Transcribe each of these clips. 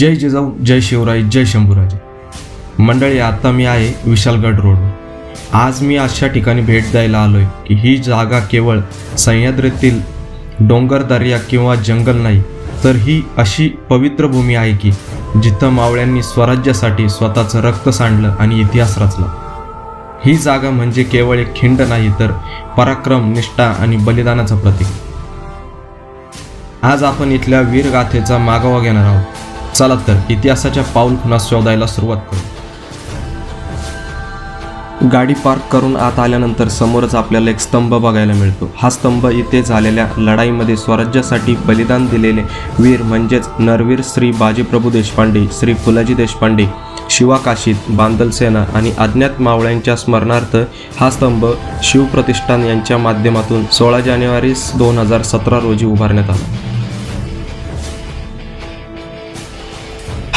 जय जिजाऊ जय शिवराय जय शंभूराजे. मंडळी आता मी आहे विशालगड रोड आज मी अशा ठिकाणी भेट द्यायला आलोय की ही जागा केवळ सह्याद्रीतील डोंगर दर्या किंवा जंगल नाही तर ही अशी पवित्र भूमी आहे की जिथं मावळ्यांनी स्वराज्यासाठी स्वतःचं रक्त सांडलं आणि इतिहास रचला. ही जागा म्हणजे केवळ एक खिंड नाही तर पराक्रम निष्ठा आणि बलिदानाचं प्रतीक. आज आपण इथल्या वीरगाथेचा मागोवा घेणार आहोत. चला तर इतिहासाच्या पाऊल खुणा शोधायला सुरुवात करू. गाडी पार्क करून आत आल्यानंतर समोरच आपल्याला एक स्तंभ बघायला मिळतो. हा स्तंभ इथे झालेल्या लढाईमध्ये स्वराज्यासाठी बलिदान दिलेले वीर म्हणजेच नरवीर श्री बाजीप्रभू देशपांडे श्री फुलाजी देशपांडे शिवा काशीत बांदल सेना आणि अज्ञात मावळ्यांच्या स्मरणार्थ हा स्तंभ शिवप्रतिष्ठान यांच्या माध्यमातून सोळा जानेवारी दोन हजार सतरा रोजी उभारण्यात आला.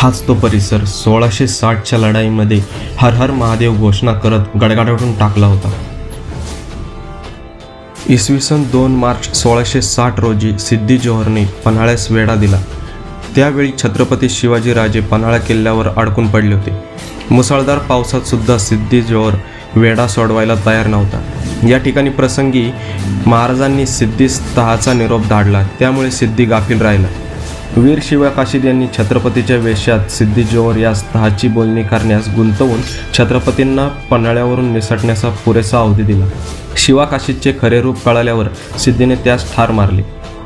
हाच तो परिसर सोळाशे साठच्या लढाईमध्ये हर हर महादेव घोषणा करत गडगडाटून टाकला होता. इसवी सन दोन मार्च सोळाशे साठ रोजी सिद्धी जोहरने पन्हाळ्यास वेढा दिला. त्यावेळी छत्रपती शिवाजीराजे पन्हाळा किल्ल्यावर अडकून पडले होते. मुसळधार पावसात सुद्धा सिद्धी जोहर वेढा सोडवायला तयार नव्हता. या ठिकाणी प्रसंगी महाराजांनी सिद्धी तहाचा निरोप धाडला. त्यामुळे सिद्धी गाफील राहिला. वीर शिवा काशीद यांनी छत्रपतीच्या वेशात सिद्धी या यास तहाची बोलणी करण्यास गुंतवून छत्रपतींना पन्हाळ्यावरून निसटण्याचा पुरेसा अवधी दिला. शिवा काशीदचे खरे रूप कळाल्यावर सिद्धीने त्यास ठार मारले.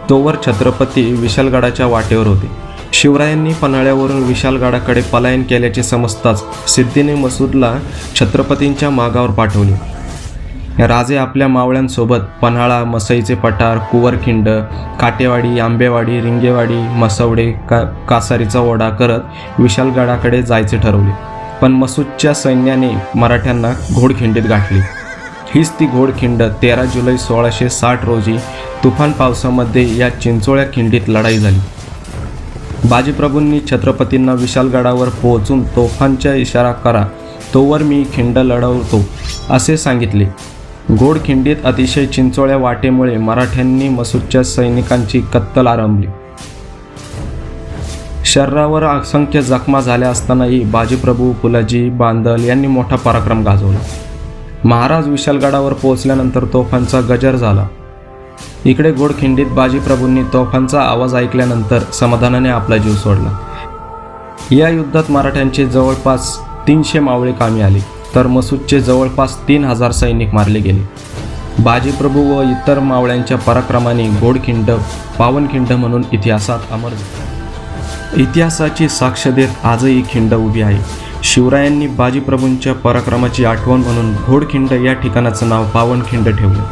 तोवर छत्रपती विशालगडाच्या वाटेवर होते. शिवरायांनी पन्हाळ्यावरून विशालगडाकडे पलायन केल्याचे समजताच सिद्धीने मसूदला छत्रपतींच्या मागावर पाठवले. राजे आपल्या मावळ्यांसोबत पन्हाळा मसईचे पठार कुवरखिंड काटेवाडी आंबेवाडी रिंगेवाडी मसवडे का कासारीचा ओढा करत विशालगडाकडे जायचे ठरवले. पण मसूदच्या सैन्याने मराठ्यांना घोडखिंडीत गाठली. हीच ती घोडखिंड तेरा जुलै सोळाशे साठ रोजी तुफान पावसामध्ये या चिंचोळ्या खिंडीत लढाई झाली. बाजीप्रभूंनी छत्रपतींना विशालगडावर पोहोचून तोफांचा इशारा करा तोवर मी खिंड लढवतो असे सांगितले. गोडखिंडीत अतिशय चिंचोळ्या वाटेमुळे मराठ्यांनी मसूदच्या सैनिकांची कत्तल आरंभली. शरीरावर असंख्य जखमा झाल्या असतानाही बाजीप्रभू फुलाजी बांदल यांनी मोठा पराक्रम गाजवला. महाराज विशालगडावर पोहोचल्यानंतर तोफांचा गजर झाला. इकडे गोडखिंडीत बाजीप्रभूंनी तोफांचा आवाज ऐकल्यानंतर समाधानाने आपला जीव सोडला. या युद्धात मराठ्यांचे जवळपास तीनशे मावळे कामी आली. तर मसूदचे जवळपास तीन हजार सैनिक मारले गेले. बाजीप्रभू व इतर मावळ्यांच्या पराक्रमाने गोडखिंड पावनखिंड म्हणून इतिहासात अमर झाला. इतिहासाची साक्ष देत आजही खिंड उभी आहे. शिवरायांनी बाजीप्रभूंच्या पराक्रमाची आठवण म्हणून घोडखिंड या ठिकाणाचं नाव पावनखिंड ठेवलं.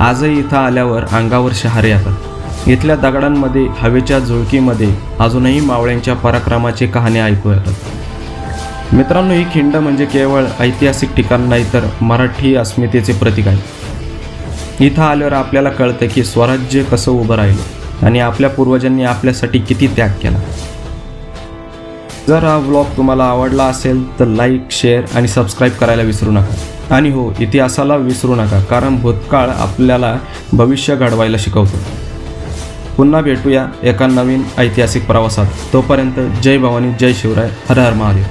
आजही इथं आल्यावर अंगावर शहारे येतात. इथल्या दगडांमध्ये हवेच्या झुळकीमध्ये अजूनही मावळ्यांच्या पराक्रमाची कहाणी ऐकू येतात. मित्रांनो ही खिंड म्हणजे केवळ ऐतिहासिक ठिकाण नाही तर मराठी अस्मितेचे प्रतीक आहे. इथं आल्यावर आपल्याला कळतं की स्वराज्य कसं उभं राहिलं आणि आपल्या पूर्वजांनी आपल्यासाठी किती त्याग केला. जर हा व्लॉग तुम्हाला आवडला असेल तर लाईक शेअर आणि सबस्क्राईब करायला विसरू नका. आणि हो इतिहासाला विसरू नका कारण भूतकाळ आपल्याला भविष्य घडवायला शिकवतो. पुन्हा भेटूया एका नवीन ऐतिहासिक प्रवासात. तोपर्यंत जय भवानी जय शिवराय हर हर महादेव.